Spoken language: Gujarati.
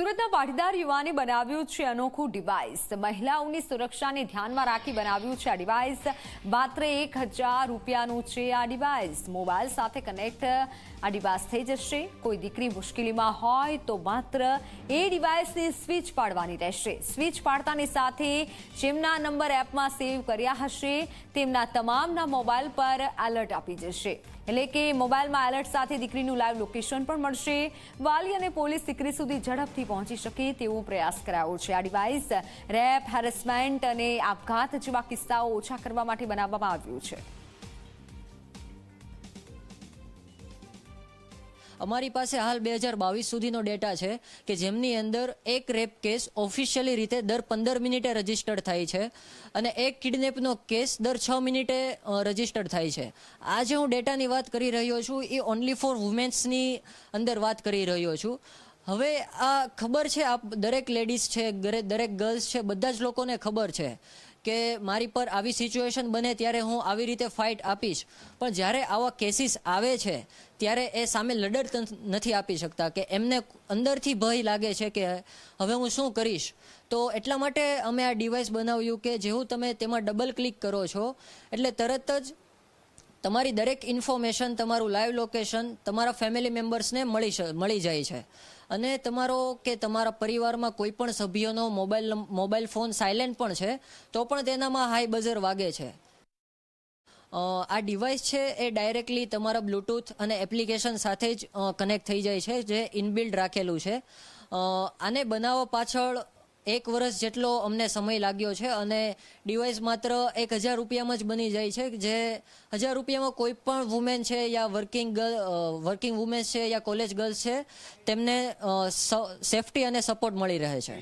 સુરતના પાટીદાર યુવાને બનાવ્યું છે અનોખું ડિવાઇસ મહિલાઓની સુરક્ષાને ધ્યાનમાં રાખી બનાવ્યું છે આ ડિવાઇસ માત્ર એક હજાર રૂપિયાનું છે આ ડિવાઇસ મોબાઈલ સાથે કનેક્ટ આ ડિવાઇસ થઈ જશે. કોઈ દીકરી મુશ્કેલીમાં હોય તો માત્ર એ ડિવાઇસને સ્વિચ પાડવાની રહેશે. સ્વિચ પાડતાની સાથે જેમના નંબર એપમાં સેવ કર્યા હશે, તેમના તમામના મોબાઈલ પર એલર્ટ આપી જશે. એટલે કે મોબાઈલમાં એલર્ટ સાથે દીકરીનું લાઈવ લોકેશન પણ મળશે. વાલી અને પોલીસ દીકરી સુધી ઝડપથી પહોંચી શકે તેવો પ્રયાસ કરાયો છે. આ ડિવાઇસ રેપ હેરેસમેન્ટ અને આપઘાત જેવા કિસ્સાઓ ઓછા કરવા માટે બનાવવામાં આવ્યું છે. અમારી પાસે હાલ બે હજાર બાવીસ સુધીનો ડેટા છે કે જેમની અંદર એક રેપ કેસ ઓફિશિયલી રીતે દર પંદર મિનિટે રજીસ્ટર્ડ થાય છે અને એક કિડનેપનો કેસ દર છ મિનિટે રજીસ્ટર્ડ થાય છે. આજે હું ડેટાની વાત કરી રહ્યો છું, એ ઓનલી ફોર વુમેન્સની અંદર વાત કરી રહ્યો છું. હવે આ ખબર છે, આપ દરેક લેડીઝ છે દરેક ગર્લ્સ છે, બધા જ લોકોને ખબર છે કે મારી પર આવી સિચ્યુએશન બને ત્યારે હું આવી રીતે ફાઇટ આપીશ. પણ જ્યારે આવા કેસીસ આવે છે, ત્યારે એ સામે લડત નથી આપી શકતા કે એમને અંદરથી ભય લાગે છે કે હવે હું શું કરીશ. તો એટલા માટે અમે આ ડિવાઇસ બનાવ્યું કે જેવું તમે તેમાં ડબલ ક્લિક કરો છો, એટલે તરત જ તમારી દરેક ઇન્ફોર્મેશન તમારું લાઈવ લોકેશન તમારા ફેમિલી મેમ્બર્સને મળી મળી જાય છે. અને તમારો કે તમારા પરિવારમાં કોઈ પણ સભ્યોનો મોબાઈલ મોબાઈલ ફોન સાયલેન્ટ પણ છે, તો પણ તેનામાં હાઈ બઝર વાગે છે. આ ડિવાઇસ છે એ ડાયરેક્ટલી તમારા બ્લૂટૂથ અને એપ્લિકેશન સાથે જ કનેક્ટ થઈ જાય છે, જે ઇનબિલ્ડ રાખેલું છે. આને બનાવવા પાછળ એક વર્ષ જેટલો અમને સમય લાગ્યો છે અને ડિવાઇસ માત્ર એક હજાર રૂપિયામાં જ બની જાય છે, જે હજાર રૂપિયામાં કોઈ પણ વુમેન છે યા વર્કિંગ ગર્લ વર્કિંગ વુમેન્સ છે યા કોલેજ ગર્લ્સ છે, તેમને સેફટી અને સપોર્ટ મળી રહે છે.